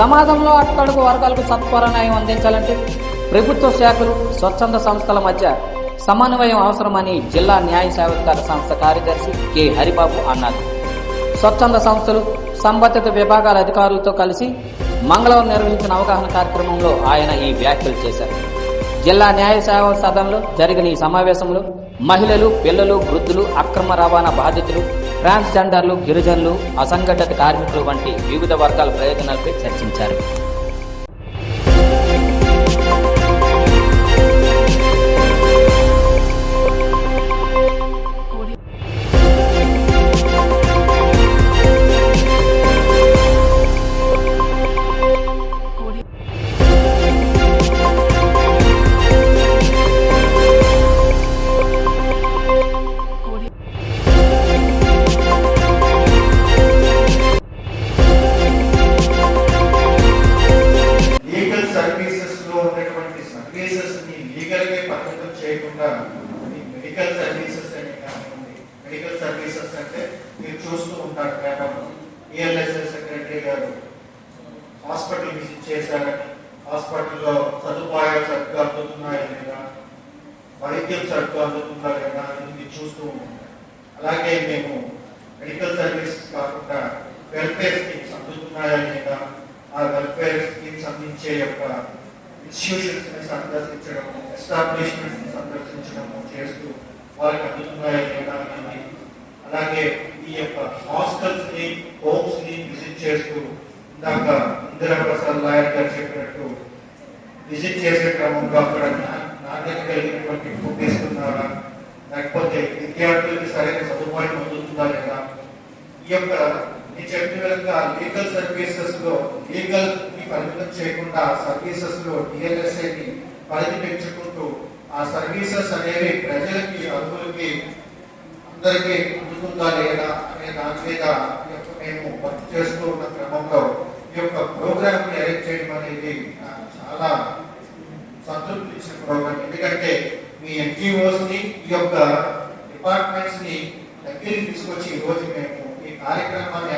సమాజంలో అట్టడుగు వర్గాలకు సత్వర న్యాయం అందించాలంటే ప్రభుత్వ శాఖలు స్వచ్ఛంద సంస్థల మధ్య సమన్వయం అవసరమని జిల్లా న్యాయ సేవకార సంస్థ కార్యదర్శి కె. హరిబాబు అన్నారు. స్వచ్ఛంద సంస్థలు సంబంధిత విభాగాల అధికారులతో కలిసి మంగళవారం నిర్వహించిన అవగాహన కార్యక్రమంలో ఆయన ఈ వ్యాఖ్యలు చేశారు. జిల్లా న్యాయ సేవా సదనంలో జరిగిన ఈ సమావేశంలో మహిళలు పిల్లలు వృద్ధులు అక్రమ రవాణా బాధితులు ట్రాన్స్జెండర్లు గిరిజనులు అసంఘటిత కార్మికులు వంటి వివిధ వర్గాల ప్రయోజనాలపై చర్చించారు. మెడికల్ సర్వీసెస్ అని కానివ్వండి. మెడికల్ సర్వీసెస్ అంటే మీరు చూస్తూ ఉంటారు పేపర్లో. ఈఎల్ఎస్ఎస్ సెక్రటరీ గారు హాస్పిటల్ విజిట్ చేశారని హాస్పిటల్లో సదుపాయాలు సరిగ్గా అందుతున్నాయా లేదా? వైద్యం సరిగ్గా అందుతుందా లేదా అనేది మీరు చూస్తూ ఉంటారు. అలాగే మేము మెడికల్ సర్వీసెస్ కాకుండా వెల్ఫేర్ స్కీమ్స్ అందుతున్నాయా లేదా? ఆ వెల్ఫేర్ స్కీమ్స్ అందించే యొక్క ఇన్స్టిట్యూషన్స్ సందర్శించడం సందర్శించడము ఎస్టాబ్లిష్మెంట్స్ ని చేస్తూ వారికి అందుతున్నాయా లేదా అలాగే ఈ యొక్క హాస్టల్స్ని హోమ్స్ని విజిట్ చేస్తూ ఇందాక ఇందిరాప్రసాద్ లాయర్ గారు చెప్పినట్టు విజిట్ చేసే క్రమంలో అక్కడ నాణ్యత కలిగినటువంటి ఫుడ్ ఇస్తున్నారా లేకపోతే విద్యార్థులకి సరైన సదుపాయం అందుతుందా లేదా? ఈ యొక్క నేను చెప్పిన విధంగా లీగల్ సర్వీసెస్లో లీగల్ని పరిమితం చేయకుండా సర్వీసెస్లో డిఎల్ఎస్ఐ ని పరిధి పెంచుకుంటూ ఆ సర్వీసెస్ అనేవి ప్రజలకి అర్హులకి అందరికీ అందుతుందా లేదా అనే దాని మీద మేము వర్క్ చేస్తూ ఉన్న క్రమంలో ఈ యొక్క ప్రోగ్రామ్ని అరేంజ్ చేయడం అనేది చాలా సంతృప్తి ఇచ్చిన ప్రోగ్రామ్ ఎందుకంటే మీ ఎన్జిఓస్ని ఈ యొక్క డిపార్ట్మెంట్స్ని దగ్గరికి తీసుకొచ్చి ఈ రోజు మేము ఈ కార్యక్రమాన్ని